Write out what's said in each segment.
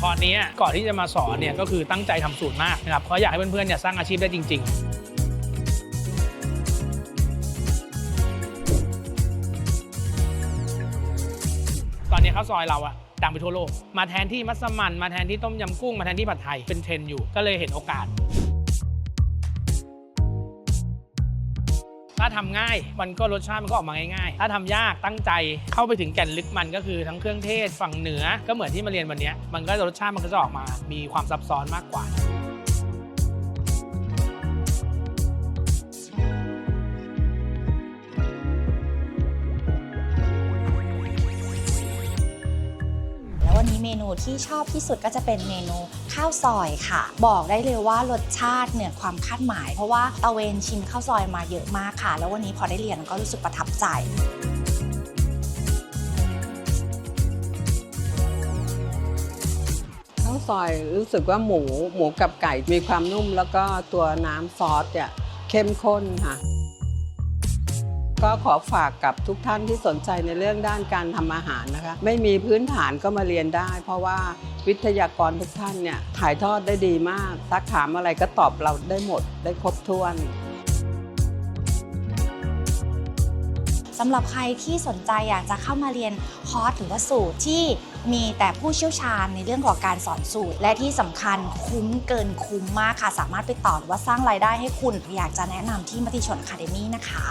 คอร์สนี้ก่อนที่จะมาสอนเนี่ยก็คือตั้งใจทำสูตรมากนะครับเพราะอยากให้เพื่อนๆเนี่ยสร้างอาชีพได้จริงๆตอนนี้ข้าวซอยเราอะดังไปทั่วโลก มาแทนที่มัสมั่นมาแทนที่ต้มยำกุ้ง มาแทนที่ผัดไทยเป็นเทรนด์อยู่ ก็เลยเห็นโอกาส ถ้าทำง่ายมันก็รสชาติมันก็ออกมาง่ายๆ ถ้าทำยากตั้งใจเข้าไปถึงแก่นลึกมันก็คือทั้งเครื่องเทศฝั่งเหนือก็เหมือนที่มาเรียนวันนี้มันก็รสชาติมันก็จะออกมา มีความซับซ้อนมากกว่า นนี้เมนูที่ชอบที่สุดก็จะเป็นเมนูข้าวซอยค่ะ บอกได้เลยว่ารสชาติเหนือความคาดหมาย เพราะว่าตะเวนชิมข้าวซอยมาเยอะมากค่ะ แล้ววันนี้พอได้เรียนก็รู้สึกประทับใจข้าวซอยรู้สึกว่าหมูหมูกับไก่มีความนุ่มแล้วก็ตัวน้ำซอสเนี่ยเข้มข้นค่ะ ก็ขอฝากกับทุกท่านที่สนใจในเรื่องด้านการทำอาหารนะคะ ไม่มีพื้นฐานก็มาเรียนได้ เพราะว่าวิทยากรทุกท่านเนี่ยถ่ายทอดได้ดีมากซักถามอะไรก็ตอบเราได้หมดได้ครบถ้วนสำหรับใครที่สนใจอยากจะเข้ามาเรียนคอร์สหรือว่าสูตรที่มีแต่ผู้เชี่ยวชาญในเรื่องของการสอนสูตร และที่สำคัญคุ้มเกินคุ้มมากค่ะ สามารถไปต่อหรือว่าสร้างรายได้ให้คุณ อยากจะแนะนำที่มติชนอะคาเดมี่นะคะ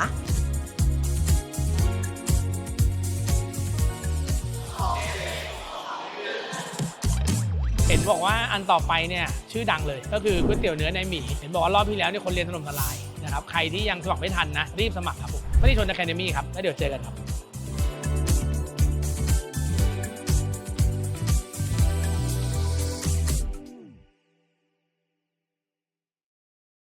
เห็นบอกว่าอันต่อไปเนี่ยชื่อดังเลย ก็คือก๋วยเตี๋ยวเนื้อในหมี่เห็นบอกว่ารอบที่แล้วเนี่ยคนเรียนถล่มทลายนะครับใครที่ยังสมัครไม่ทันนะรีบสมัครครับผมไม่ได้ชนอะคาเดมี่ครับแล้วเดี๋ยวเจอกันครับ